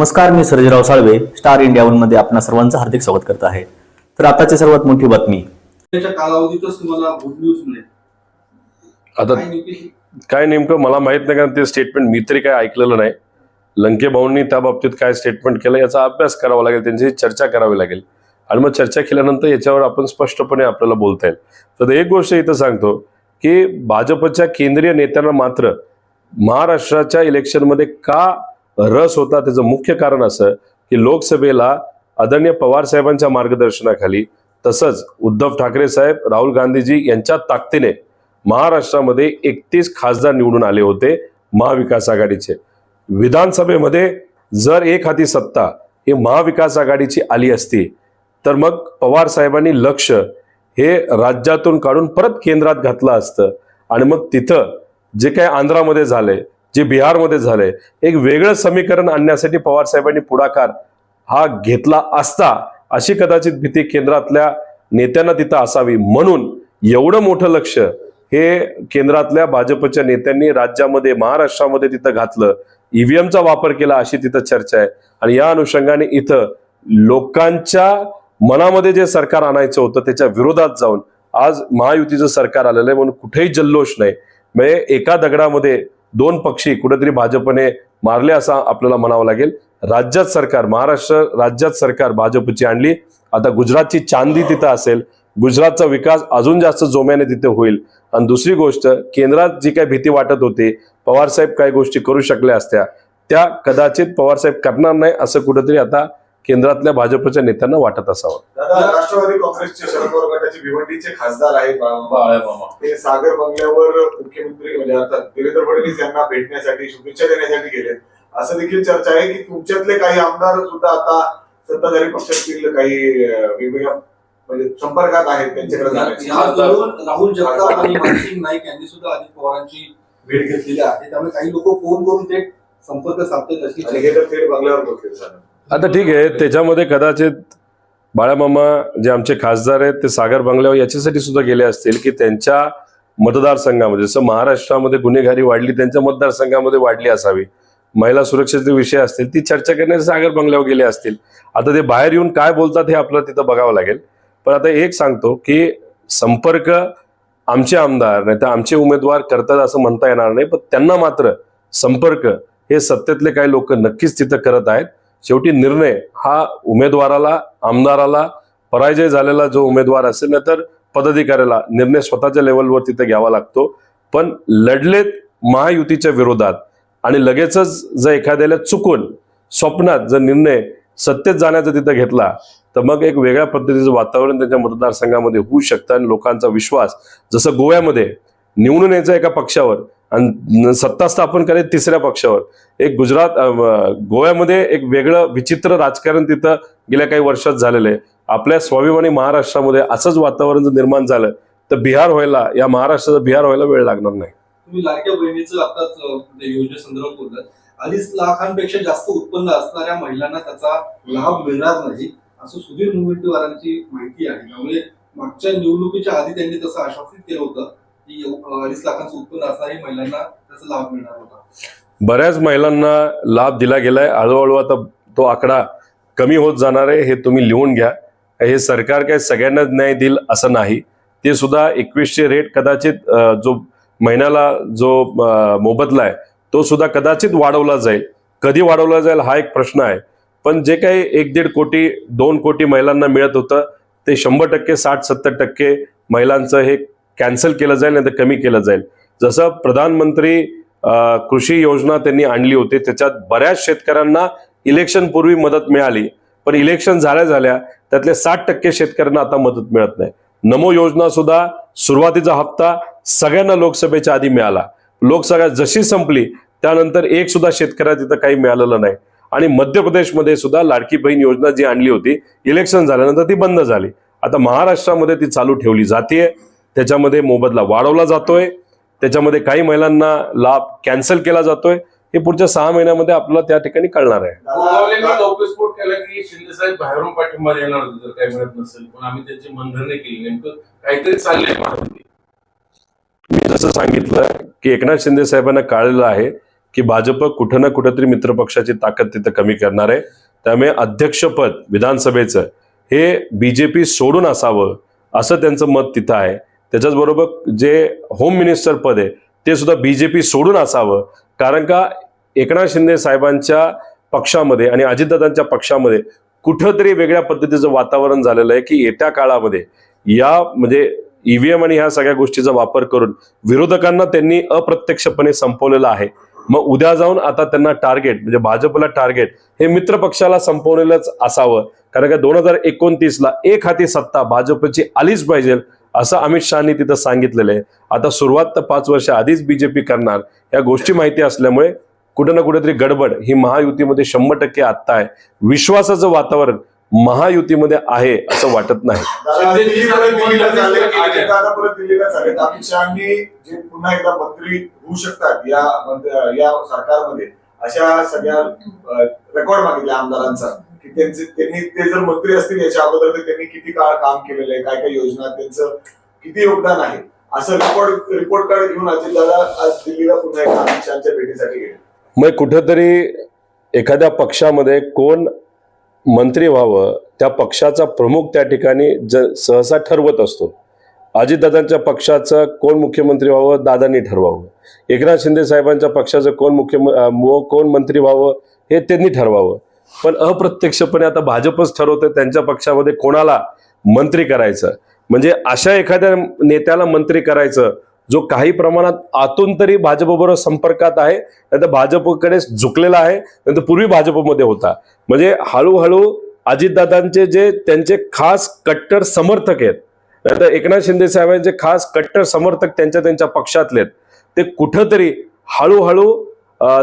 नमस्कार मी Sarjerao Salve star India वनमध्ये आपणा सर्वांचं हार्दिक स्वागत करत आहे. तर आताची सर्वात मोठी बातमी. त्याच्या कालावधीतच तुम्हाला गुड न्यूज मिळेल. आता काय नेमकी काय नेमकं मला माहीत नाही कारण ते स्टेटमेंट मी तरी काय ऐकलेलं नाही. लंके भाऊंनी त्या बाबतीत काय स्टेटमेंट केलं याचा अभ्यास करावा लागेल त्यांची चर्चा करावी लागेल. आणि मग चर्चा केल्यानंतर याच्यावर आपण स्पष्टपणे आपल्याला बोलता येईल. तर एक गोष्ट इथं सांगतो की भाजपच्या केंद्रीय नेत्यांना मात्र महाराष्ट्राच्या इलेक्शनमध्ये का रस होता त्याचं मुख्य कारण असं की लोकसभेला आदरणीय पवार साहेबांच्या मार्गदर्शनाखाली तसंच उद्धव ठाकरे साहेब राहुल गांधीजी यांच्या ताकदीने महाराष्ट्रामध्ये एकतीस खासदार निवडून आले होते महाविकास आघाडीचे. विधानसभेमध्ये जर एक हाती सत्ता ही महाविकास आघाडीची आली असती तर मग पवार साहेबांनी लक्ष हे राज्यातून काढून परत केंद्रात घातलं असतं. आणि मग तिथं जे काही आंध्रामध्ये झालंय जे बिहारमध्ये झालंय एक वेगळं समीकरण आणण्यासाठी पवार साहेबांनी पुढाकार हा घेतला असता अशी कदाचित भीती केंद्रातल्या नेत्यांना तिथं असावी. म्हणून एवढं मोठं लक्ष हे केंद्रातल्या भाजपच्या नेत्यांनी राज्यामध्ये महाराष्ट्रामध्ये तिथं घातलं. ईव्हीएमचा वापर केला अशी तिथं चर्चा आहे. आणि या अनुषंगाने इथं लोकांच्या मनामध्ये जे सरकार आणायचं होतं त्याच्या विरोधात जाऊन आज महायुतीचं सरकार आलेलं आहे म्हणून कुठेही जल्लोष नाही. म्हणजे एका दगडामध्ये दोन पक्षी कुठेतरी भाजपने मारले असा आपल्याला म्हणावं लागेल. राज्यात सरकार महाराष्ट्र राज्यात सरकार भाजपची आणली. आता गुजरातची चांदी तिथं असेल. गुजरातचा विकास अजून जास्त जोम्याने तिथे होईल. आणि दुसरी गोष्ट केंद्रात जी काही भीती वाटत होती पवारसाहेब काही गोष्टी करू शकल्या असत्या. त्या कदाचित पवारसाहेब करणार नाही असं कुठेतरी आता केंद्रातल्या भाजपच्या नेत्यांना वाटत असावं. राष्ट्रवादी काँग्रेसचे गटाचे भिवंडीचे खासदार आहेत बाळामामा. ते सागर बंगल्यावर मुख्यमंत्री म्हणजे अर्थात देवेंद्र फडणवीस यांना भेटण्यासाठी शुभेच्छा देण्यासाठी गेले असं देखील चर्चा आहे की तुमच्यातले काही आमदार सुद्धा आता सत्ताधारी पक्षातील काही वेगवेगळ्या म्हणजे संपर्कात आहेत त्यांच्याकडे राहुल जगताप आणि मानसिंग नाईक यांनी सुद्धा अजित पवारांची भेट घेतलेली आहे. त्यामुळे काही लोक फोन करून थेट संपर्क साधतात अशी हे तर थेट बंगल्यावर आता ठीक आहे त्याच्यामध्ये कदाचित बाळामामा जे आमचे खासदार आहेत ते सागर बंगल्यावर याच्यासाठी सुद्धा गेले असतील की त्यांच्या मतदारसंघामध्ये जसं महाराष्ट्रामध्ये गुन्हेगारी वाढली त्यांच्या मतदारसंघामध्ये वाढली असावी. महिला सुरक्षेचे विषय असतील ती चर्चा करण्यासाठी सागर बंगल्यावर गेले असतील. आता ते बाहेर येऊन काय बोलतात हे आपल्याला तिथं बघावं लागेल. पण आता एक सांगतो की संपर्क आमचे आमदार नाही तर आमचे उमेदवार करतात असं म्हणता येणार नाही पण त्यांना मात्र संपर्क हे सत्तेतले काही लोक नक्कीच तिथं करत आहेत. शेवटी निर्णय हा उमेदवाराला आमदाराला पराजय झालेला जो उमेदवार असेल ना तर पदाधिकाऱ्याला निर्णय स्वतःच्या लेवलवर तिथे घ्यावा लागतो. पण लढलेत महायुतीच्या विरोधात आणि लगेचच जर एखाद्याला चुकून स्वप्नात जर निर्णय सत्तेत जाण्याचा तिथं घेतला तर मग एक वेगळ्या पद्धतीचं वातावरण त्यांच्या मतदारसंघामध्ये होऊ शकतं आणि लोकांचा विश्वास जसं गोव्यामध्ये निवडून यायचा एका पक्षावर आणि सत्ता स्थापन करायचं तिसऱ्या पक्षावर. एक गुजरात गोव्यामध्ये एक वेगळं विचित्र राजकारण तिथं गेल्या काही वर्षात झालेलं आहे. आपल्या स्वाभिमानी महाराष्ट्रामध्ये असंच वातावरण जर निर्माण झालं तर बिहार व्हायला या महाराष्ट्राचा बिहार व्हायला वेळ लागणार नाही. तुम्ही लाडक्या बहिणीचं आताच म्हणजे योजनेसंदर्भात बोललात. अडीच लाखांपेक्षा जास्त उत्पन्न असणाऱ्या महिलांना त्याचा लाभ मिळणार नाही असं सुधीर मुनगंटीवारांची माहिती आहे. त्यामुळे मागच्या निवडणुकीच्या आधी त्यांनी तसं आश्वासित केलं होतं. की अडीच लाखांचं उत्पन्न महिलांना त्याचा लाभ मिळणार होता. बऱ्याच महिलांना लाभ दिला गेलाय. हळूहळू आता तो आकडा कमी होत जाणार आहे हे तुम्ही लिहून घ्या. हे सरकार काय सगळ्यांनाच न्याय देईल असं नाही. ते सुद्धा एकवीसशे रेट कदाचित जो महिन्याला जो मोबदला आहे तो सुद्धा कदाचित वाढवला जाईल. कधी वाढवला जाईल हा एक प्रश्न आहे. पण जे काही एक दीड कोटी दोन कोटी महिलांना मिळत होतं ते शंभर टक्के साठ सत्तर टक्के महिलांचं हे कॅन्सल केलं जाईल नाही तर कमी केलं जाईल. जसं प्रधानमंत्री कृषी योजना त्यांनी आणली होती त्याच्यात बऱ्याच शेतकऱ्यांना इलेक्शन पूर्वी मदत मिळाली. पण इलेक्शन झाल्या झाल्या त्यातले साठ टक्के शेतकऱ्यांना आता मदत मिळत नाही. नमो योजना सुद्धा सुरुवातीचा हप्ता सगळ्यांना लोकसभेच्या आधी मिळाला. लोकसभा जशी संपली त्यानंतर एक सुद्धा शेतकऱ्या तिथं काही मिळालेलं नाही. आणि मध्य प्रदेशमध्ये सुद्धा लाडकी बहीण योजना जी आणली होती इलेक्शन झाल्यानंतर ती बंद झाली. आता महाराष्ट्रामध्ये ती चालू ठेवली जाते त्याच्यामध्ये मोबदला वाढवला जातोय. त्याच्यामध्ये काही महिलांना लाभ कॅन्सल केला जातोय. हे पुढच्या सहा महिन्यामध्ये आपल्याला त्या ठिकाणी कळणार आहे. मी जसं सांगितलं की एकनाथ शिंदे साहेबांना कळलेलं आहे की भाजप कुठं ना कुठंतरी मित्रपक्षाची ताकद तिथं कमी करणार आहे. त्यामुळे अध्यक्षपद विधानसभेचं हे बीजेपी सोडून असावं असं त्यांचं मत तिथं आहे. त्याच्याचबरोबर जे होम मिनिस्टर पद आहे ते सुद्धा बी जे पी सोडून असावं. कारण का एकनाथ शिंदे साहेबांच्या पक्षामध्ये आणि अजितदादांच्या पक्षामध्ये कुठंतरी वेगळ्या पद्धतीचं वातावरण झालेलं आहे की येत्या काळामध्ये या म्हणजे ईव्हीएम आणि ह्या सगळ्या गोष्टीचा वापर करून विरोधकांना त्यांनी अप्रत्यक्षपणे संपवलेलं आहे. मग उद्या जाऊन आता त्यांना टार्गेट म्हणजे भाजपला टार्गेट हे मित्र पक्षाला संपवलेलंच असावं. कारण का दोन हजार एकोणतीसला एक हाती सत्ता भाजपची आलीच पाहिजे. असं अमित शहानी तिथं सांगितलेलं आहे. आता सुरुवात तर पाच वर्ष आधीच बीजेपी करणार. या गोष्टी माहिती असल्यामुळे कुठं ना कुठेतरी गडबड. ही महायुतीमध्ये शंभर टक्के आत्ता आहे. विश्वासाचं वातावरण महायुतीमध्ये आहे असं वाटत नाही. अमित शहानी जे पुन्हा एकदा मंत्री होऊ शकतात या सरकारमध्ये अशा सगळ्या रेकॉर्ड मागितल्या आमदारांचा. की त्यांचे त्यांनी ते जर मंत्री असतील याच्या अगोदर तर त्यांनी किती काळ काम केलेलं आहे काय काय योजना त्यांचं किती योगदान आहे? असं रिपोर्ट रिपोर्ट कार्ड घेऊन अजितदादा आज दिल्लीला पुन्हा एका अमित शहाच्या भेटीसाठी गेले. मग कुठेतरी एखाद्या पक्षामध्ये कोण मंत्री व्हावं त्या पक्षाचा प्रमुख त्या ठिकाणी ज सहसा ठरवत असतो. अजितदादांच्या पक्षाचं कोण मुख्यमंत्री व्हावं दादांनी ठरवावं. एकनाथ शिंदे साहेबांच्या पक्षाचं कोण मुख्य कोण मंत्री व्हावं हे त्यांनी ठरवावं. पण अप्रत्यक्षपणे आता भाजपच ठरवतं त्यांच्या पक्षामध्ये कोणाला मंत्री करायचं? म्हणजे अशा एखाद्या नेत्याला मंत्री करायचं जो काही प्रमाणात आतून तरी भाजपबरोबर संपर्कात आहे नाही तर भाजपकडे झुकलेला आहे नाही पूर्वी भाजपमध्ये होता. म्हणजे हळूहळू अजितदादांचे जे त्यांचे खास कट्टर समर्थक आहेत नाही तर एकनाथ शिंदे साहेबांचे खास कट्टर समर्थक त्यांच्या त्यांच्या पक्षातले आहेत ते कुठंतरी हळूहळू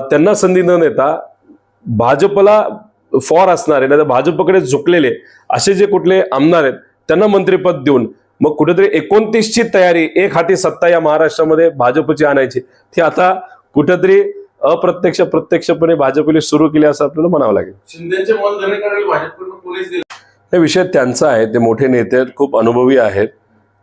त्यांना संधी न देता भाजपला फॉर असणारे नाही तर भाजपकडे झुकलेले असे जे कुठले आमदार आहेत त्यांना मंत्रिपद देऊन मग कुठेतरी एकोणतीसची तयारी एक हाती सत्ता या महाराष्ट्रामध्ये भाजपची आणायची. ती आता कुठेतरी अप्रत्यक्ष प्रत्यक्षपणे भाजपने सुरू केली असं आपल्याला म्हणावं लागेल. हे विषय त्यांचा आहे ते मोठे नेते आहेत खूप अनुभवी आहेत.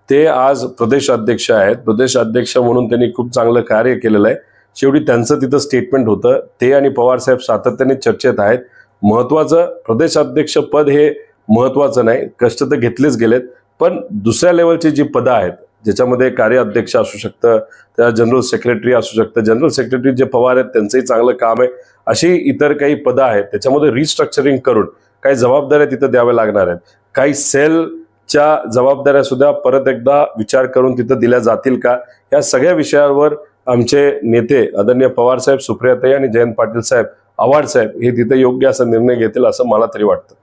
ते आज प्रदेश अध्यक्ष आहेत. प्रदेश अध्यक्ष म्हणून त्यांनी खूप चांगलं कार्य केलेलं आहे. शेवटी त्यांचं तिथं स्टेटमेंट होतं. ते आणि पवार साहेब सातत्याने चर्चेत आहेत. महत्वाचं प्रदेशाध्यक्ष पद हे महत्वाचं नाही कष्ट तर घेतलेच गेलेत. पण दुसऱ्या लेवलची जी पदं आहेत ज्याच्यामध्ये कार्याध्यक्ष असू शकतं त्या जनरल सेक्रेटरी असू शकतं जनरल सेक्रेटरी जे पवार आहेत त्यांचंही चांगलं काम आहे. अशी इतर काही पदं आहेत त्याच्यामध्ये रिस्ट्रक्चरिंग करून काही जबाबदाऱ्या तिथं द्याव्या लागणार आहेत. काही सेलच्या जबाबदाऱ्या सुद्धा परत एकदा विचार करून तिथं दिल्या जातील का? या सगळ्या विषयावर आमचे नेते आदरणीय पवार साहेब सुप्रियाताई आणि जयंत पाटील साहेब आव्हाड साहेब हे तिथे योग्य असा निर्णय घेतील असं मला तरी वाटतं.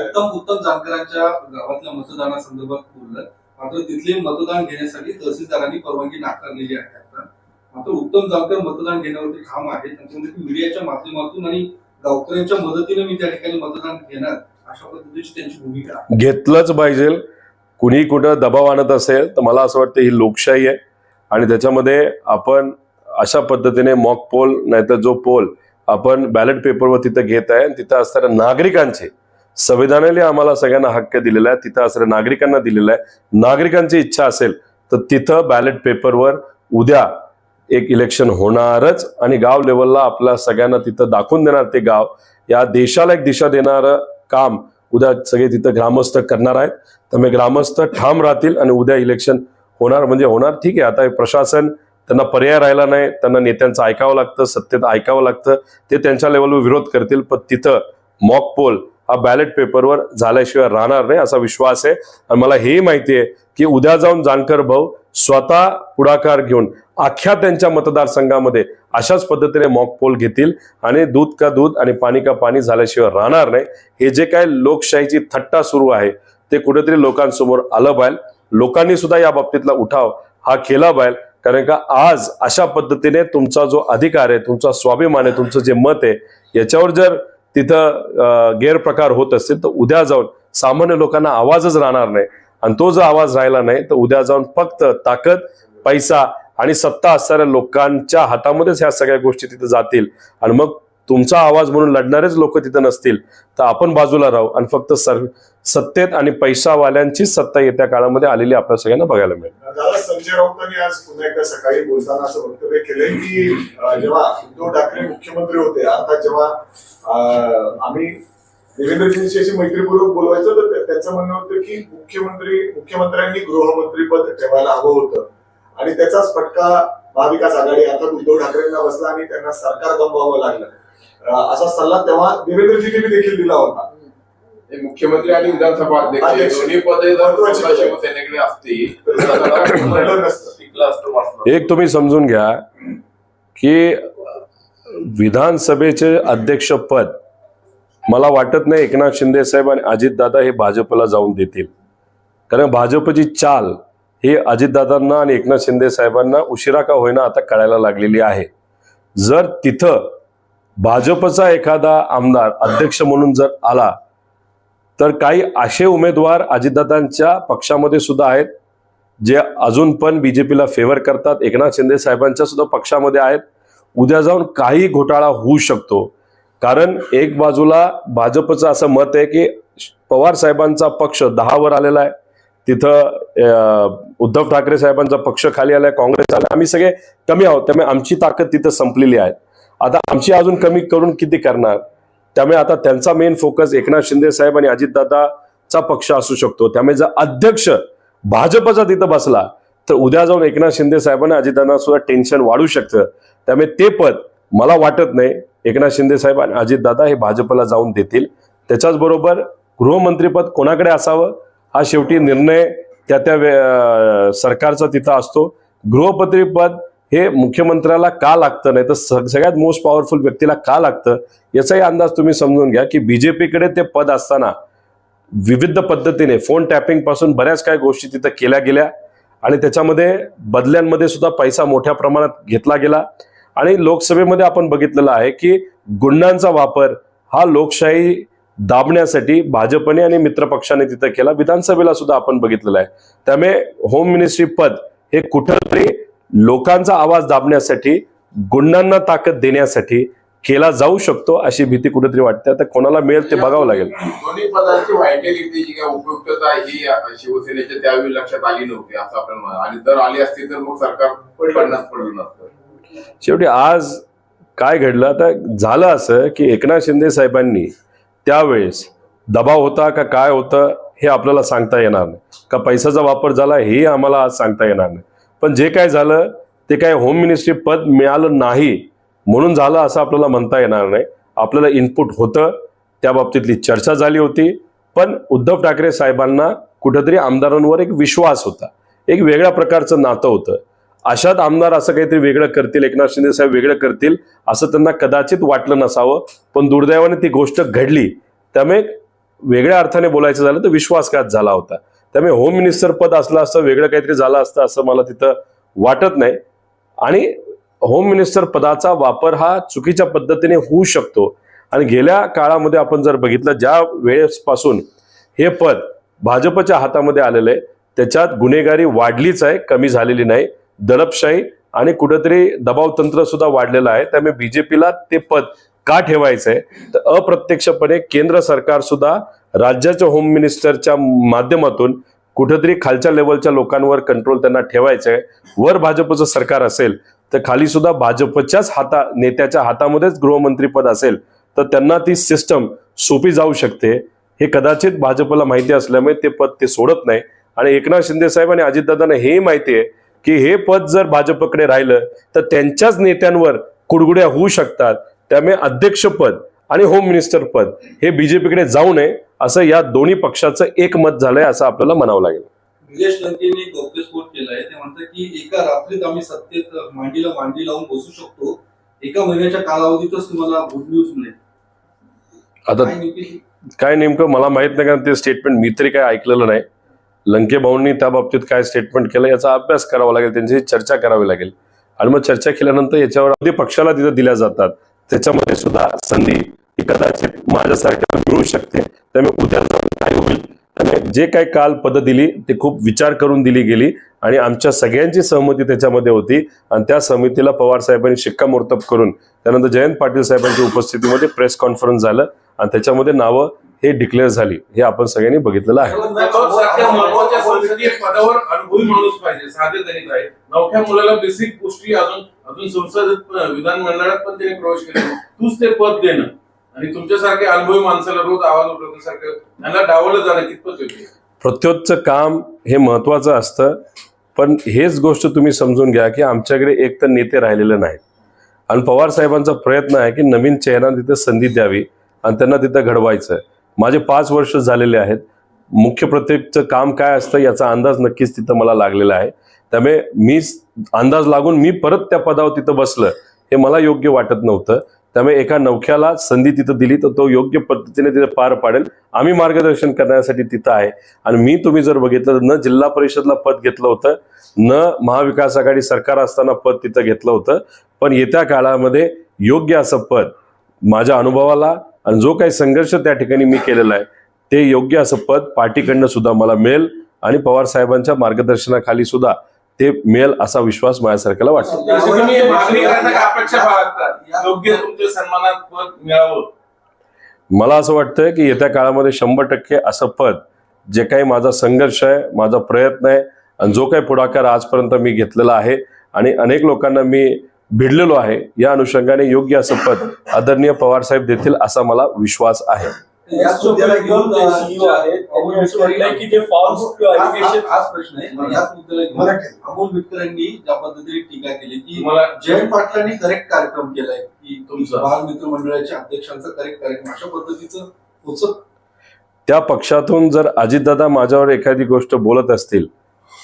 उत्तम उत्तम जानकरांच्या गावातल्या मतदानासंदर्भात बोललं. मात्र तिथले मतदान घेण्यासाठी तहसीलदारांनी परवानगी नाकारलेली आहे मात्र उत्तम जानकर मतदान घेण्यावरती ठाम आहे त्यांच्यामध्ये मीडियाच्या माध्यमातून आणि गावकऱ्यांच्या मदतीने मी त्या ठिकाणी मतदान घेणार अशा पद्धतीची त्यांची भूमिका घेतलंच पाहिजे. कुणी कुठं दबाव आणत असेल तर मला असं वाटतं ही लोकशाही आहे. आणि त्याच्यामध्ये आपण अशा पद्धतीने मॉक पोल नाहीतर जो पोल आपण बॅलेट पेपरवर तिथं घेत आहे आणि तिथं असणाऱ्या नागरिकांचे संविधानाने आम्हाला सगळ्यांना हक्क दिलेला आहे तिथं असणाऱ्या नागरिकांना दिलेला आहे. नागरिकांची इच्छा असेल तर तिथं बॅलेट पेपरवर उद्या एक इलेक्शन होणारच आणि गाव लेवलला आपल्या सगळ्यांना तिथं दाखवून देणार ते गाव. या देशाला एक दिशा देणारं काम उद्या सगळे तिथं ग्रामस्थ करणार आहेत. त्यामुळे ग्रामस्थ ठाम राहतील आणि उद्या इलेक्शन होणार म्हणजे होणार ठीक आहे. आता हे प्रशासन त्यांना पर्याय राहिला नाही त्यांना नेत्यांचं ऐकावं लागतं सत्तेत ऐकावं लागतं ते त्यांच्या लेवलवर विरोध करतील पण तिथं मॉक पोल हा बॅलेट पेपरवर झाल्याशिवाय राहणार नाही असा विश्वास आहे. आणि मला हेही माहिती आहे की उद्या जाऊन जानकर भाऊ स्वतः पुढाकार घेऊन अख्ख्या त्यांच्या मतदारसंघामध्ये अशाच पद्धतीने मॉक पोल घेतील आणि दूध का दूध आणि पाणी का पाणी झाल्याशिवाय राहणार नाही. हे जे काय लोकशाहीची थट्टा सुरू आहे ते कुठेतरी लोकांसमोर आलं पाहिजे लोकांनी सुद्धा या बाबतीतला उठाव हा केला पाहिजे कारण का आज अशा पद्धतीने तुमचा जो अधिकार आहे तुमचा स्वाभिमान आहे तुमचं जे मत आहे याच्यावर जर तिथं गैरप्रकार होत असतील तर उद्या जाऊन सामान्य लोकांना आवाजच राहणार नाही. आणि तो जर आवाज राहिला नाही तर उद्या जाऊन फक्त ताकद पैसा आणि सत्ता असणाऱ्या लोकांच्या हातामध्येच ह्या सगळ्या गोष्टी तिथे जातील. आणि मग तुमचा आवाज म्हणून लढणारेच लोक तिथं नसतील. तर आपण बाजूला राहू आणि फक्त सर सत्तेत आणि पैशावाल्यांचीच सत्ता येत्या काळामध्ये आलेली आपल्या सगळ्यांना बघायला मिळेल. संजय राऊतांनी आज पुन्हा एकदा सकाळी बोलताना असं वक्तव्य केलंय की जेव्हा उद्धव ठाकरे मुख्यमंत्री होते आता जेव्हा आम्ही देवेंद्रजींशी अशी मैत्रीपूर्वक बोलवायचो तर त्याचं म्हणणं होतं की मुख्यमंत्री मुख्यमंत्र्यांनी गृहमंत्री पद ठेवायला हवं होतं. आणि त्याचाच फटका महाविकास आघाडी आता उद्धव ठाकरेंना बसला आणि त्यांना सरकार गमवावं लागलं. असा सल्ला तेव्हा देवेंद्रजींनी देखील दिला होता. हे मुख्यमंत्री आणि विधानसभा अध्यक्ष अध्यक्ष. दोन्ही पदे जर पदे. शिवसेनेकडे असती तर तर सरकार सरकार पडलं नसतं. टिकलं असतं वाचलं एक तुम्ही समजून घ्या की विधानसभेचे अध्यक्षपद मला वाटत नाही एकनाथ शिंदे साहेब आणि अजितदादा हे भाजपला जाऊन देतील कारण भाजपची चाल ही अजितदादांना आणि एकनाथ शिंदे साहेबांना उशिरा का होईना आता कळायला लागलेली आहे जर तिथं भाजपचा एखादा आमदार अध्यक्ष म्हणून जर आला तर काही असे उमेदवार अजितदादांच्या पक्षामध्ये सुद्धा आहेत जे अजून पण बीजेपीला फेवर करतात. एकनाथ शिंदे साहेबांच्या सुद्धा पक्षामध्ये आहेत. उद्या जाऊन काही घोटाळा होऊ शकतो. कारण एक बाजूला भाजपचं असं मत आहे की पवार साहेबांचा पक्ष दहावर आलेला आहे. तिथं उद्धव ठाकरे साहेबांचा पक्ष खाली आलाय काँग्रेस आला आम्ही सगळे कमी आहोत. त्यामुळे आमची ताकद तिथं संपलेली आहे. आता आमची अजून कमी करून किती करणार? त्यामुळे आता त्यांचा मेन फोकस एकनाथ शिंदे साहेब आणि अजितदादाचा पक्ष असू शकतो. त्यामुळे जर अध्यक्ष भाजपचा तिथं बसला तर उद्या जाऊन एकनाथ शिंदे साहेबांना अजितदादा सुद्धा टेन्शन वाढू शकतं. त्यामुळे ते पद मला वाटत नाही एकनाथ शिंदे साहेब आणि अजितदादा हे भाजपला जाऊन देतील. त्याच्याचबरोबर गृहमंत्रीपद कोणाकडे असावं हा शेवटी निर्णय त्या त्या सरकारचा तिथं असतो. गृहमंत्रीपद हे मुख्यमंत्र्याला का लागतं नाही? तर सगळ्यात मोस्ट पॉवरफुल व्यक्तीला का लागतं? याचाही अंदाज तुम्ही समजून घ्या की बीजेपीकडे ते पद असताना विविध पद्धतीने फोन टॅपिंगपासून बऱ्याच काही गोष्टी तिथं केल्या गेल्या आणि त्याच्यामध्ये बदल्यांमध्ये सुद्धा पैसा मोठ्या प्रमाणात घेतला गेला. आणि लोकसभेमध्ये आपण बघितलेलं आहे की गुंडांचा वापर हा लोकशाही दाबण्यासाठी भाजपने आणि मित्रपक्षाने तिथं केला. विधानसभेला सुद्धा आपण बघितलेलं आहे. त्यामुळे होम मिनिस्ट्री पद हे कुठंतरी लोकांचा आवाज दाबण्यासाठी गुंडांना ताकद देण्यासाठी केला जाऊ शकतो अशी भीती कुठेतरी वाटते. आता कोणाला मिळेल ते बघावं लागेल. दोन्ही पदांची व्हायटेलिटी जी काय उपयुक्तता ही शिवसेनेच्या त्यावेळी लक्षात आली नव्हती असं आपण. आणि जर आली असती तर मग सरकार पडण्यास पडलं नसतं. शेवटी आज काय घडलं? आता झालं असं की एकनाथ शिंदे साहेबांनी त्यावेळेस दबाव होता का काय होतं हे आपल्याला सांगता येणार नाही. का पैशाचा वापर झाला हेही आम्हाला आज सांगता येणार नाही. पण जे काय झालं ते काय होम मिनिस्ट्री पद मिळालं नाही म्हणून झालं असं आपल्याला म्हणता येणार नाही. आपल्याला इनपुट होतं त्या बाबतीतली चर्चा झाली होती. पण उद्धव ठाकरे साहेबांना कुठंतरी आमदारांवर एक विश्वास होता. एक वेगळ्या प्रकारचं नातं होतं. अशात आमदार असं काहीतरी वेगळं करतील एकनाथ शिंदे साहेब वेगळं करतील असं त्यांना कदाचित वाटलं नसावं. पण दुर्दैवाने ती गोष्ट घडली. त्यामुळे वेगळ्या अर्थाने बोलायचं झालं तर विश्वासघात झाला होता. त्यामुळे होम मिनिस्टर पद असलं असतं वेगळं काहीतरी झालं असतं असं मला तिथं वाटत नाही. आणि होम मिनिस्टर पदाचा वापर हा चुकीच्या पद्धतीने होऊ शकतो. आणि गेल्या काळामध्ये आपण जर बघितलं ज्या वेळेपासून हे पद भाजपच्या हातामध्ये आलेलं आहे त्याच्यात गुन्हेगारी वाढलीच आहे कमी झालेली नाही. दडपशाही आणि कुठंतरी दबाव तंत्र सुद्धा वाढलेलं आहे. त्यामुळे बीजेपीला ते पद का ठेवायचं आहे तर अप्रत्यक्षपणे केंद्र सरकार सुद्धा राज्याच्या होम मिनिस्टरच्या माध्यमातून कुठेतरी खालच्या लेवलच्या लोकांवर कंट्रोल त्यांना ठेवायचं आहे वर भाजपचं सरकार असेल तर खाली सुद्धा भाजपच्याच हाता नेत्याच्या हातामध्येच गृहमंत्रीपद असेल तर त्यांना ती सिस्टम सोपी जाऊ शकते. हे कदाचित भाजपला माहिती असल्यामुळे ते पद ते सोडत नाही. आणि एकनाथ शिंदे साहेब आणि अजितदादांना हे माहिती आहे की हे पद जर भाजपकडे राहिलं तर त्यांच्याच नेत्यांवर कुडगुड्या होऊ शकतात. त्यामुळे अध्यक्षपद आणि होम मिनिस्टर पद हे बीजेपीकडे जाऊ नये असं या दोन्ही पक्षाचं एक मत झालंय असं आपल्याला म्हणावं लागेल. निलेश लंकेने गौप्यस्फोट केलाय. ते म्हणतात की एका रात्रीत आम्ही सत्तेत मांडीला मांडी लावून बसू शकतो. एका महिन्याच्या कालावधीतच तुम्हाला गुड न्यूज मिळेल. आता काय नेमकी मला माहीत नाही कारण ते स्टेटमेंट मी तरी काय ऐकलेलं नाही. लंके भाऊंनी त्या बाबतीत काय स्टेटमेंट केलं याचा अभ्यास करावा लागेल त्यांची चर्चा करावी लागेल. आणि मग चर्चा केल्यानंतर याच्यावर अगदी पक्षाला तिथं दिल्या जातात. त्याच्यामध्ये सुद्धा संधी कदाचित माझ्यासारख्या मिळू शकते. त्यामुळे उद्या जाऊन काय होईल? त्यामुळे जे काही काल पदं दिली ते खूप विचार करून दिली गेली आणि आमच्या सगळ्यांची सहमती त्याच्यामध्ये होती. आणि त्या समितीला पवार साहेबांनी शिक्कामोर्तब करून त्यानंतर जयंत पाटील साहेबांच्या उपस्थितीमध्ये प्रेस कॉन्फरन्स झालं आणि त्याच्यामध्ये नावं हे डिक्लेअर झाली. हे आपण सगळ्यांनी बघितलेलं आहे. मुलाला बेसिक गोष्टी अजून अजून विधानमंडळात पण त्याने प्रवेश केला. तूच ते पद देणं. आणि तुमच्यासारखे अनुभवी माणसाला रोज आवाज उठवण्यासारखं त्यांना डावलं जाणं कितपत योग्य प्रत्योतचं काम हे महत्वाचं असतं पण हेच गोष्ट तुम्ही समजून घ्या की आमच्याकडे एक तर नेते राहिलेले नाहीत. आणि पवार साहेबांचा प्रयत्न आहे की नवीन चेहरा तिथं संधी द्यावी आणि त्यांना तिथं घडवायचं. माझे पाच वर्ष झालेले आहेत. मुख्य प्रत्येकचं काम काय असतं याचा अंदाज नक्कीच तिथं मला लागलेला आहे. त्यामुळे मी अंदाज लागून मी परत त्या पदावर तिथं बसलं हे मला योग्य वाटत नव्हतं. त्यामुळे एका नौख्याला संधी तिथं दिली तर तो योग्य पद्धतीने तिथं पार पाडेल. आम्ही मार्गदर्शन करण्यासाठी तिथं आहे. आणि मी तुम्ही जर बघितलं तर न जिल्हा परिषदला पद घेतलं होतं न महाविकास आघाडी सरकार असताना पद तिथं घेतलं होतं. पण येत्या काळामध्ये योग्य असं पद माझ्या अनुभवाला आणि जो काही संघर्ष त्या ठिकाणी मी केलेला आहे ते योग्य असं पद पार्टीकडनं सुद्धा मला मिळेल. आणि पवार साहेबांच्या मार्गदर्शनाखाली सुद्धा ते मिळेल असा विश्वास माझ्यासारख्याला वाटतो. मला असं वाटतं की येत्या काळामध्ये शंभर टक्के असं पद जे काही माझा संघर्ष आहे माझा प्रयत्न आहे आणि जो काही पुढाकार आजपर्यंत मी घेतलेला आहे आणि अनेक लोकांना मी भिडलेलो आहे या अनुषंगाने योग्य असं पद आदरणीय पवार साहेब देतील असा मला विश्वास आहे. याच मुद्द्याला घेऊन अं, CEO आहेत त्यांनी असं म्हटलंय की जे फॉर्म्स हाच- एज्युकेशन हाच प्रश्न आहे. मला याच मुद्द्याला घेऊन. मराठी. अमोल मिटकरांनी ज्या पद्धतीने टीका केली की तुम्हाला जयंत पाटलांनी करेक्ट कार्यक्रम केलाय. की तुमचा. बाल मित्र मंडळाच्या अध्यक्षांचा करेक्ट कार्यक्रम अशा पद्धतीचं होतं. त्या पक्षातून जर अजितदादा माझ्यावर एखादी गोष्ट बोलत असतील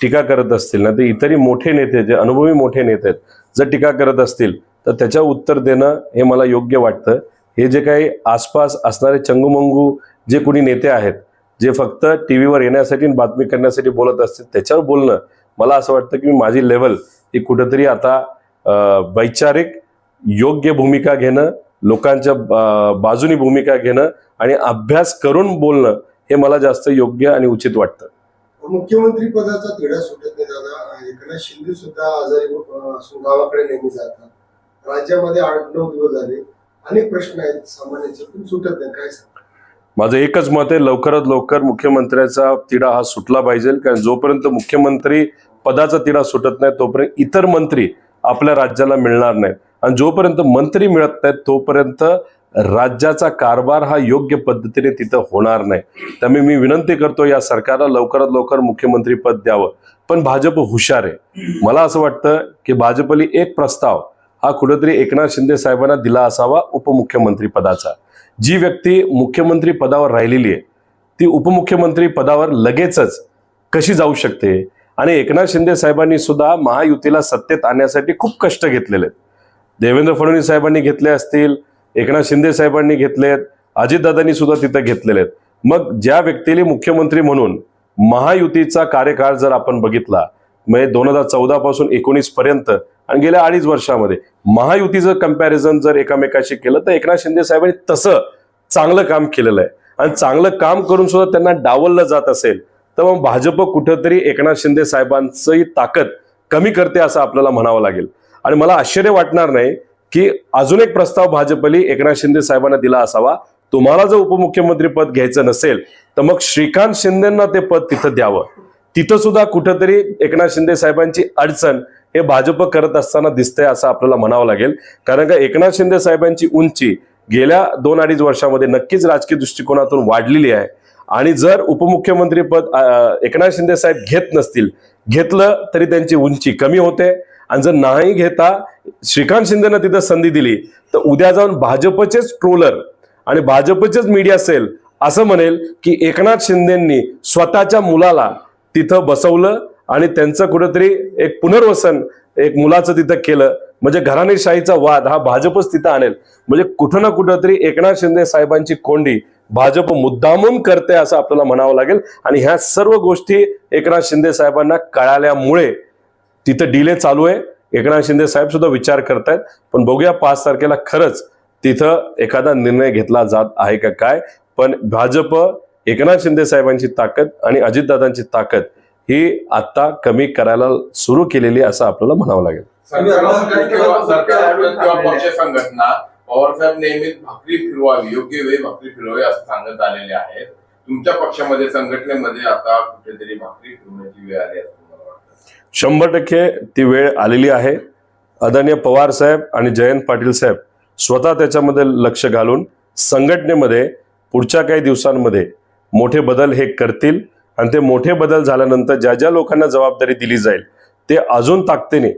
टीका करत असतील ना तर इतरही मोठे नेते जे अनुभवी मोठे नेते आहेत जर टीका करत असतील तर त्याच्या उत्तर देणं हे मला योग्य वाटतं. हे जे काही आसपास असणारे चंगुमंगू जे कोणी नेते आहेत जे फक्त टी व्हीवर येण्यासाठी बातमी करण्यासाठी बोलत असतील त्याच्यावर बोलणं मला असं वाटतं की माझी लेवल ही कुठंतरी आता वैचारिक योग्य भूमिका घेणं लोकांच्या बाजूनी भूमिका घेणं आणि अभ्यास करून बोलणं हे मला जास्त योग्य आणि उचित वाटतं. मुख्यमंत्री पदाचा तिढा सुटत नाही दादा. एकनाथ शिंदे सुद्धा आजारी असून गावाकडे नेहमी जातात. राज्यामध्ये आठ नऊ दिवस झाले. अनेक प्रश्न आहेत सामान्यांचे पण सुटत नाही काय माझं एकच मत आहे लवकरात लवकर मुख्यमंत्र्याचा तिढा हा सुटला पाहिजे कारण जोपर्यंत मुख्यमंत्री पदाचा तिढा सुटत नाही तोपर्यंत इतर मंत्री आपल्या राज्याला मिळणार नाहीत. आणि जोपर्यंत मंत्री मिळत नाहीत तोपर्यंत राज्याचा कारभार हा योग्य पद्धतीने तिथं होणार नाही. त्यामुळे मी विनंती करतो या सरकारला लवकरात लवकर मुख्यमंत्री पद द्यावं. पण भाजप हुशार आहे. मला असं वाटतं की भाजपली एक प्रस्ताव हा कुठेतरी एकनाथ शिंदे साहेबांना दिला असावा उपमुख्यमंत्री पदाचा. जी व्यक्ती मुख्यमंत्री पदावर राहिलेली आहे ती उपमुख्यमंत्री पदावर लगेचच कशी जाऊ शकते? आणि एकनाथ शिंदे साहेबांनी सुद्धा महायुतीला सत्तेत आणण्यासाठी खूप कष्ट घेतलेले आहेत. देवेंद्र फडणवीस साहेबांनी घेतले असतील एकनाथ शिंदे साहेबांनी घेतलेत अजितदादांनी सुद्धा तिथं घेतलेले आहेत. मग ज्या व्यक्तीला मुख्यमंत्री म्हणून महायुतीचा कार्यकाळ जर आपण बघितला म्हणजे दोन हजार चौदा पासून एकोणीस पर्यंत आणि गेल्या अडीच वर्षामध्ये. महायुतीचं कंपॅरिझन जर एकामेकाशी केलं तर एकनाथ शिंदे साहेबांनी तसं चांगलं काम केलेलं आहे. आणि चांगलं काम करून सुद्धा त्यांना डावललं जात असेल तर मग भाजप कुठंतरी एकनाथ शिंदे साहेबांचंही ताकद कमी करते असं आपल्याला म्हणावं लागेल. आणि मला आश्चर्य वाटणार नाही की अजून एक प्रस्ताव भाजपली एकनाथ शिंदे साहेबांना दिला असावा. तुम्हाला जर उपमुख्यमंत्री पद घ्यायचं नसेल तर मग श्रीकांत शिंदेना ते पद तिथं द्यावं. तिथं सुद्धा कुठंतरी एकनाथ शिंदे साहेबांची अडचण हे भाजप करत असताना दिसतंय असं आपल्याला म्हणावं लागेल. कारण का एकनाथ शिंदे साहेबांची उंची गेल्या दोन अडीच वर्षामध्ये नक्कीच राजकीय दृष्टिकोनातून वाढलेली आहे. आणि जर उपमुख्यमंत्री पद एकनाथ शिंदे साहेब घेत नसतील घेतलं तरी त्यांची उंची कमी होते. आणि जर नाही घेता श्रीकांत शिंदेनं तिथं संधी दिली तर उद्या जाऊन भाजपचेच ट्रोलर आणि भाजपचेच मीडिया सेल असं म्हणेल की एकनाथ शिंदेंनी स्वतःच्या मुलाला तिथं बसवलं आणि त्यांचं कुठंतरी एक पुनर्वसन एक मुलाचं तिथं केलं. म्हणजे घराणेशाहीचा वाद हा भाजपच तिथं आणेल. म्हणजे कुठं ना कुठं एकनाथ शिंदे साहेबांची कोंडी भाजप मुद्दामून करते असं आपल्याला म्हणावं लागेल. आणि ह्या सर्व गोष्टी एकनाथ शिंदे साहेबांना कळाल्यामुळे तिथं डिले चालू आहे. एकनाथ शिंदे साहेब सुद्धा विचार करतायत. पण बघूया पाच तारखेला खरंच तिथं एखादा निर्णय घेतला जात आहे का काय. पण भाजप एकनाथ शिंदे साहेबांची ताकद आणि अजितदादांची ताकद ही आता कमी करायला सुरू केलेली असं आपल्याला म्हणावं लागेल. सरकार किंवा सरकार किंवा पक्ष संघटना पवारसाहेब नेहमीच भाकरी फिरवावी योग्य वेळी भाकरी फिरवावी असं सांगत आलेले आहेत. तुमच्या पक्षामध्ये संघटनेमध्ये आता कुठेतरी भाकरी फिरवण्याची वेळ आली असं मला वाटतं. शंभर टक्के ती वेळ आलेली आहे. आदरणीय पवार साहेब आणि जयंत पाटील साहेब स्वतः त्याच्यामध्ये लक्ष घालून संघटनेमध्ये पुढच्या काही दिवसांमध्ये मोठे बदल हे करतील आणि ते मोठे बदल झाल्यानंतर ज्या ज्या लोकांना जबाबदारी दिली जाईल ते अजून ताकदीने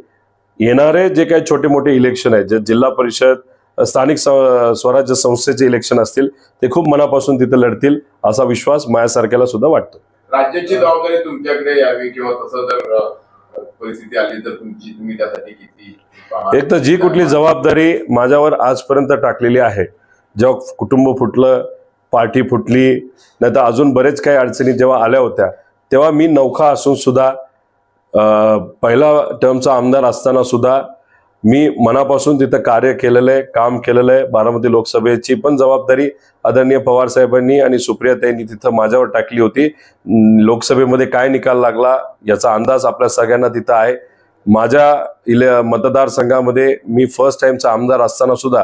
येणारे जे काही छोटे मोठे इलेक्शन आहेत जे जिल्हा परिषद स्थानिक स्व- स्वराज्य संस्थेचे इलेक्शन असतील ते खूप मनापासून तिथे लढतील असा विश्वास माझ्यासारख्याला सुद्धा वाटतो. राज्याची जबाबदारी तुमच्याकडे यावी किंवा तसं जर परिस्थिती आली तर तुमची तुम्ही त्यासाठी किती एक तर जी कुठली जबाबदारी माझ्यावर आजपर्यंत टाकलेली आहे जेव्हा कुटुंब फुटलं पार्टी फुटली नाही तर अजून बरेच काही अडचणी जेव्हा आल्या होत्या तेव्हा मी नौखा असून सुद्धा पहिला टर्मचा आमदार असताना सुद्धा मी मनापासून तिथं कार्य केलेलं आहे काम केलेलं आहे बारामती लोकसभेची पण जबाबदारी आदरणीय पवार साहेबांनी आणि सुप्रियाताईंनी तिथं माझ्यावर टाकली होती. लोकसभेमध्ये काय निकाल लागला याचा अंदाज आपल्या सगळ्यांना तिथं आहे. माझ्या इले मतदारसंघामध्ये मी फर्स्ट टाईमचा आमदार असताना सुद्धा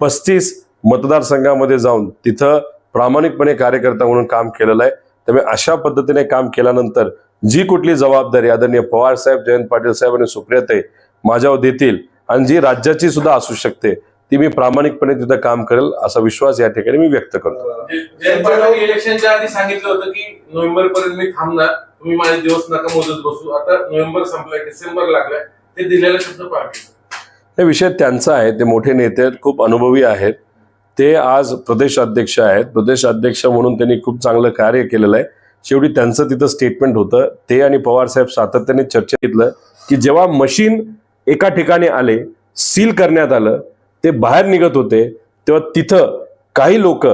पस्तीस मतदारसंघामध्ये जाऊन तिथं प्रामाणिकपणे कार्यकर्ता म्हणून काम केलेलं आहे. त्यामुळे अशा पद्धतीने काम केल्यानंतर जी कुठली जबाबदारी आदरणीय पवार साहेब जयंत पाटील साहेब आणि सुप्रियाताई माझ्यावर देतील आणि जी राज्याची सुद्धा असू शकते ती मी प्रामाणिकपणे तिथं काम करेल असा विश्वास या ठिकाणी मी व्यक्त करतो. इलेक्शनच्या आधी सांगितलं होतं की नोव्हेंबर पर्यंत मी थांबणार तुम्ही माझे दिवस नका मोजत बसू. आता नोव्हेंबर संपलाय डिसेंबर लागलाय ते दिलेला शब्द केला. हे विषय त्यांचा आहे ते मोठे नेते आहेत खूप अनुभवी आहेत. ते आज प्रदेश अध्यक्ष आहेत. प्रदेशाध्यक्ष म्हणून त्यांनी खूप चांगलं कार्य केलेलं आहे. शेवटी त्यांचं तिथं स्टेटमेंट होतं. ते आणि पवार साहेब सातत्याने चर्चा घेतलं की जेव्हा मशीन एका ठिकाणी आले सील करण्यात आलं ते बाहेर निघत होते तेव्हा तिथं काही लोक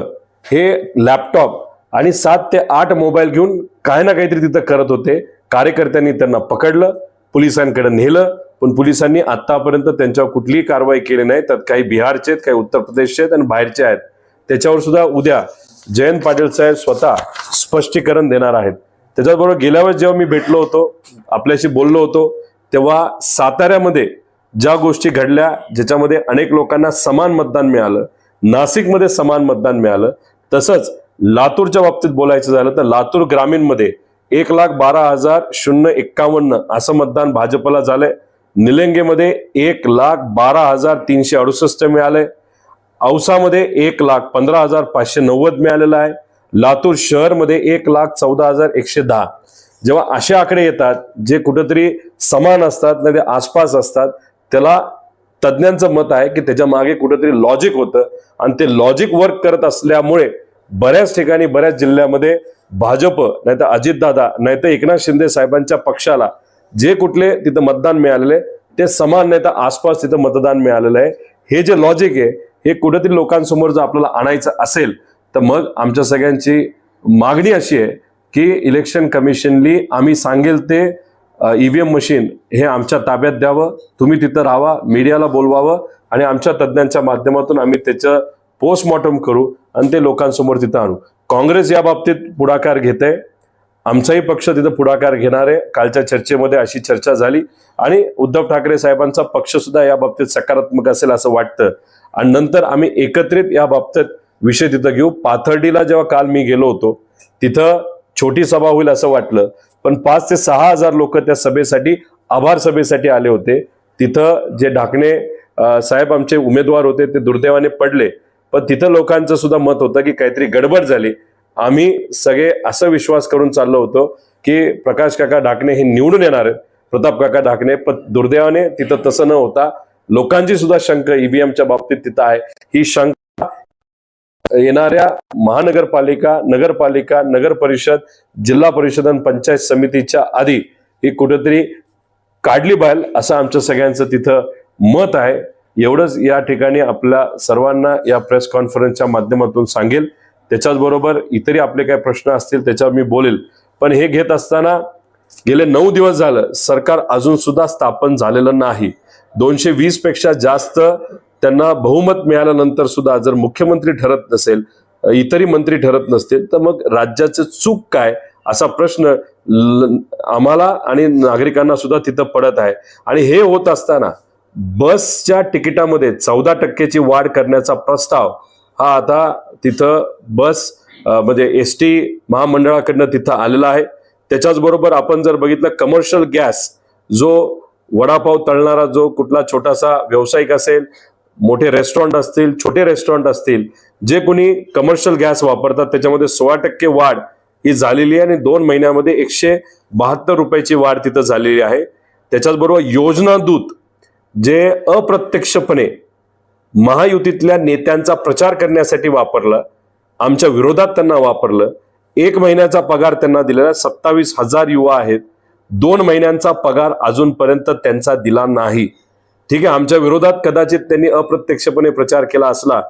हे लॅपटॉप आणि सात ते आठ मोबाईल घेऊन काही ना काहीतरी तिथं करत होते. कार्यकर्त्यांनी त्यांना पकडलं पोलिसांकडे नेलं पण पोलिसांनी आतापर्यंत त्यांच्यावर कुठलीही कारवाई केली नाही. त्यात काही बिहारचे आहेत काही उत्तर प्रदेशचे आहेत आणि बाहेरचे आहेत. त्याच्यावर सुद्धा उद्या जयंत पाटील साहेब स्वतः स्पष्टीकरण देणार आहेत. त्याच्याचबरोबर गेल्या वेळेस जेव्हा मी भेटलो होतो आपल्याशी बोललो होतो तेव्हा साताऱ्यामध्ये ज्या गोष्टी घडल्या ज्याच्यामध्ये अनेक लोकांना समान मतदान मिळालं नाशिकमध्ये समान मतदान मिळालं तसंच लातूरच्या बाबतीत बोलायचं झालं तर लातूर ग्रामीणमध्ये एक लाख बारा हजार शून्य एक्कावन्न असं मतदान भाजपला झालंय. निलंगेमध्ये एक लाख बारा हजार तीनशे अडुसष्ट मिळाले. औसामध्ये एक लाख पंधरा हजार पाचशे नव्वद मिळालेलं आहे. लातूर शहरमध्ये एक लाख चौदा हजार एकशे दहा. जेव्हा असे आकडे येतात जे कुठंतरी समान असतात नाही ते आसपास असतात त्याला तज्ज्ञांचं मत आहे की त्याच्यामागे कुठंतरी लॉजिक होतं आणि ते लॉजिक वर्क करत असल्यामुळे बऱ्याच ठिकाणी बऱ्याच जिल्ह्यामध्ये भाजप नाही तर अजितदादा नाही तर एकनाथ शिंदे साहेबांच्या पक्षाला जे कुठले तिथं मतदान मिळालेले ते समान नाही तर आसपास तिथं मतदान मिळालेलं आहे. हे जे लॉजिक आहे हे कुठेतरी लोकांसमोर जर आपल्याला आणायचं असेल तर मग आमच्या सगळ्यांची मागणी अशी आहे की इलेक्शन कमिशनली आम्ही सांगेल ते ईव्हीएम मशीन हे आमच्या ताब्यात द्यावं तुम्ही तिथं राहावा मीडियाला बोलवावं आणि आमच्या तज्ज्ञांच्या माध्यमातून आम्ही त्याचं पोस्टमॉर्टम करू आणि ते लोकांसमोर तिथं आणू. काँग्रेस या बाबतीत पुढाकार घेत आहे आमचाही पक्ष तिथं पुढाकार घेणार आहे. कालच्या चर्चेमध्ये अशी चर्चा झाली. आणि उद्धव ठाकरे साहेबांचा पक्ष सुद्धा या बाबतीत सकारात्मक असेल असं वाटतं. आणि नंतर आम्ही एकत्रित या बाबतीत विषय तिथं घेऊ. पाथर्डीला जेव्हा काल मी गेलो होतो तिथं छोटी सभा होईल असं वाटलं. पण पाच ते सहा हजार लोक त्या सभेसाठी आभार सभेसाठी आले होते. तिथं जे ढाकणे साहेब आमचे उमेदवार होते ते दुर्दैवाने पडले. पण तिथं लोकांचं सुद्धा मत होतं की काहीतरी गडबड झाली. आम्ही सगळे असं विश्वास करून चाललो होतो की प्रकाश काका ढाकणे हे निवडून येणार आहेत. प्रताप काका ढाकणे पण दुर्दैवाने तिथं तसं न होता लोकांची सुद्धा शंका ईव्हीएमच्या बाबतीत तिथं आहे. ही शंका येणाऱ्या महानगरपालिका नगरपालिका नगर परिषद जिल्हा परिषद आणि पंचायत समितीच्या आधी ही कुठेतरी काढली बाहेर असं आमच्या सगळ्यांचं तिथं मत आहे. एवढंच या ठिकाणी आपल्या सर्वांना या प्रेस कॉन्फरन्सच्या माध्यमातून सांगेल. त्याच्याचबरोबर इतरही आपले काही प्रश्न असतील त्याच्यावर मी बोलेल. पण हे घेत असताना गेले नऊ दिवस झालं सरकार अजून सुद्धा स्थापन झालेलं नाही. दोनशे वीसपेक्षा जास्त त्यांना बहुमत मिळाल्यानंतर सुद्धा जर मुख्यमंत्री ठरत नसेल इतरही मंत्री ठरत नसतील तर मग राज्याचं चूक काय? असा प्रश्न ल- आम्हाला आणि नागरिकांना सुद्धा तिथं पडत आहे. आणि हे होत असताना बसच्या तिकिटामध्ये चौदा टक्क्याची वाढ करण्याचा प्रस्ताव हा आता तिथं बस म्हणजे एस टी महामंडळाकडनं तिथं आलेला आहे. त्याच्याच बरोबर आपण जर बघितलं कमर्शियल गॅस जो वडापाव तळणारा जो कुठला छोटासा व्यावसायिक असेल मोठे रेस्टॉरंट असतील छोटे रेस्टॉरंट असतील जे कोणी कमर्शियल गॅस वापरतात त्याच्यामध्ये सोळा टक्के वाढ ही झालेली आहे आणि दोन महिन्यामध्ये एकशे बहात्तर रुपयाची वाढ तिथं झालेली आहे. त्याच्याचबरोबर योजना दूत जे अप्रत्यक्षपणे महायुतीतल्या नेत्यांचा प्रचार करण्यासाठी वापरलं आमच्या विरोधात त्यांना वापरलं एक महिन्याचा पगार त्यांना दिलेला सत्तावीस हजार युवा आहेत दोन महिन्यांचा पगार अजूनपर्यंत त्यांचा दिला नाही. ठीक आहे आमच्या विरोधात कदाचित त्यांनी अप्रत्यक्षपणे प्रचार केला असला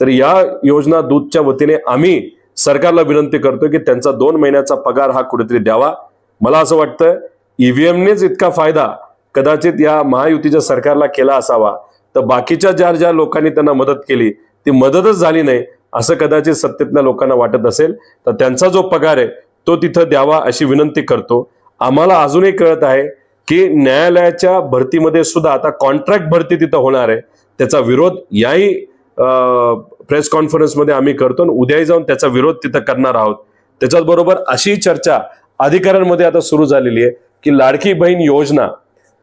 तर या योजना दूतच्या वतीने आम्ही सरकारला विनंती करतो की त्यांचा दोन महिन्याचा पगार हा कुठेतरी द्यावा. मला असं वाटतं ईव्हीएमनेच इतका फायदा कदाचित या महायुतीच्या सरकारला केला असावा. तर बाकीच्या ज्या ज्या लोकांनी त्यांना मदत केली ती मदतच झाली नाही असं कदाचित सत्तेतल्या लोकांना वाटत असेल. तर त्यांचा जो पगार आहे तो तिथं द्यावा अशी विनंती करतो. आम्हाला अजूनही कळत आहे की न्यायालयाच्या भरतीमध्ये सुद्धा आता कॉन्ट्रॅक्ट भरती तिथं होणार आहे. त्याचा विरोध याही प्रेस कॉन्फरन्समध्ये आम्ही करतो आणि उद्याही जाऊन त्याचा विरोध तिथं करणार आहोत. त्याच्याच बरोबर अशी चर्चा अधिकाऱ्यांमध्ये आता सुरू झालेली आहे की लाडकी बहीण योजना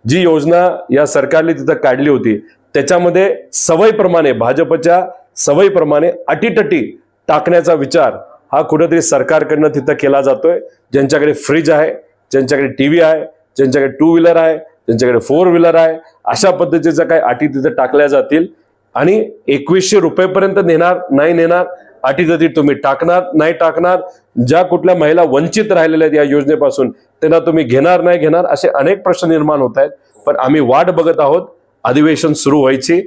जी योजना या सरकारने तिथं काढली होती त्याच्यामध्ये सवयीप्रमाणे भाजपच्या सवयीप्रमाणे अटीटटी टाकण्याचा विचार हा कुठेतरी सरकारकडनं तिथं केला जातोय. ज्यांच्याकडे फ्रीज आहे ज्यांच्याकडे टीव्ही आहे ज्यांच्याकडे टू व्हीलर आहे ज्यांच्याकडे फोर व्हीलर आहे अशा पद्धतीच्या काही अटी तिथं टाकल्या जातील. आणि एकवीसशे रुपयेपर्यंत नेणार नाही नेणार अटीतटी तुम्ही टाकणार नाही टाकणार ज्या कुठल्या महिला वंचित राहिलेल्या आहेत या योजनेपासून त्यांना तुम्ही घेणार नाही घेणार असे अनेक प्रश्न निर्माण होत आहेत. पण आम्ही वाट बघत आहोत. अधिवेशन सुरू व्हायची.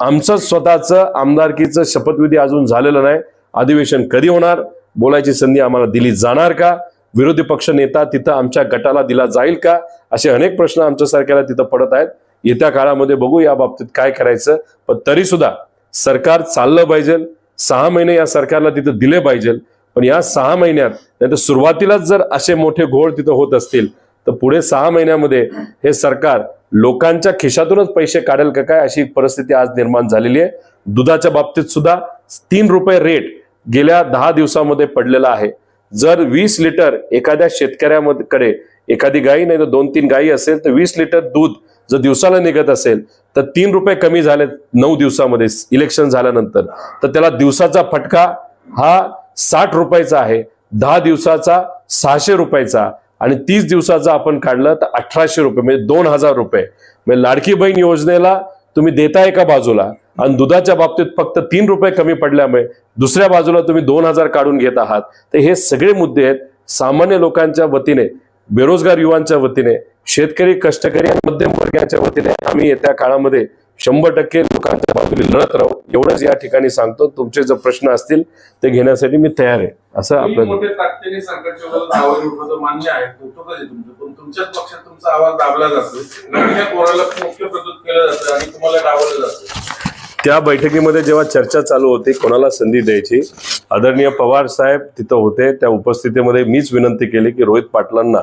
आमचं स्वतःचं आमदारकीचं शपथविधी अजून झालेलं नाही. अधिवेशन कधी होणार? बोलायची संधी आम्हाला दिली जाणार का? विरोधी पक्ष नेता तिथं आमच्या गटाला दिला जाईल का? असे अनेक प्रश्न आमच्या सरकारला तिथं पडत आहेत. येत्या काळामध्ये बघू या बाबतीत काय करायचं. पण तरी सुद्धा सरकार चाललं पाहिजे. सहा महिने या सरकारला तिथं दिले पाहिजे. पण या सहा महिन्यात नाहीतर सुरुवातीलाच जर असे मोठे घोळ तिथं होत असतील तर पुढे सहा महिन्यामध्ये हे सरकार लोकांच्या खिशातूनच पैसे काढेल का काय अशी परिस्थिती आज निर्माण झालेली आहे. दुधाच्या बाबतीत सुद्धा तीन रुपये रेट गेल्या दहा दिवसामध्ये पडलेला आहे. जर वीस लिटर एखाद्या शेतकऱ्याकडे एखादी गाई नाही तर दोन तीन गायी असेल तर वीस लिटर दूध जर दिवसाला निघत असेल तर तीन रुपये कमी झाले नऊ दिवसामध्ये. इलेक्शन झाल्यानंतर. तर त्याला दिवसाचा फटका हा साठ रुपयाचा आहे. दहा दिवसाचा सहाशे रुपयाचा. आणि तीस दिवसाचा आपण काढलं तर अठराशे रुपये म्हणजे दोन हजार रुपये. म्हणजे लाडकी बहीण योजनेला तुम्ही देताय एका बाजूला आणि दुधाच्या बाबतीत फक्त तीन रुपये कमी पडल्यामुळे दुसऱ्या बाजूला तुम्ही दोन हजार काढून घेत आहात. तर हे सगळे मुद्दे आहेत. सामान्य लोकांच्या वतीने बेरोजगार युवांच्या वतीने शेतकरी कष्टकरी आणि मध्यम वर्गाच्या वतीने आम्ही येत्या काळामध्ये शंभर टक्के लोकांच्या बाजूने लढत राहू. एवढंच या ठिकाणी सांगतो. तुमचे जर प्रश्न असतील ते घेण्यासाठी मी तयार आहे. असं आपलं त्या बैठकीमध्ये जेव्हा चर्चा चालू होती कोणाला संधी द्यायची? आदरणीय पवार साहेब तिथं होते. त्या उपस्थितीमध्ये मीच विनंती केली की रोहित पाटलांना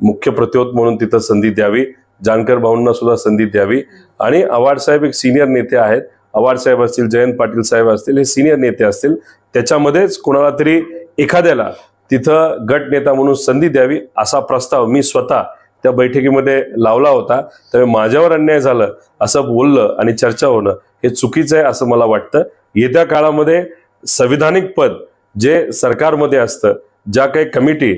मुख्य प्रतिहोत म्हणून तिथं संधी द्यावी. जानकर भाऊंना सुद्धा संधी द्यावी. आणि आव्हाड साहेब एक सिनियर नेते आहेत. आव्हाड साहेब असतील जयंत पाटील साहेब असतील हे सिनियर नेते असतील. त्याच्यामध्येच कोणाला तरी एखाद्याला तिथं गट नेता म्हणून संधी द्यावी असा प्रस्ताव मी स्वतः त्या बैठकीमध्ये लावला होता. त्यामुळे माझ्यावर अन्याय झालं असं बोललं आणि चर्चा होणं हे चुकीचं आहे असं मला वाटतं. येत्या काळामध्ये संविधानिक पद जे सरकारमध्ये असतं ज्या काही कमिटी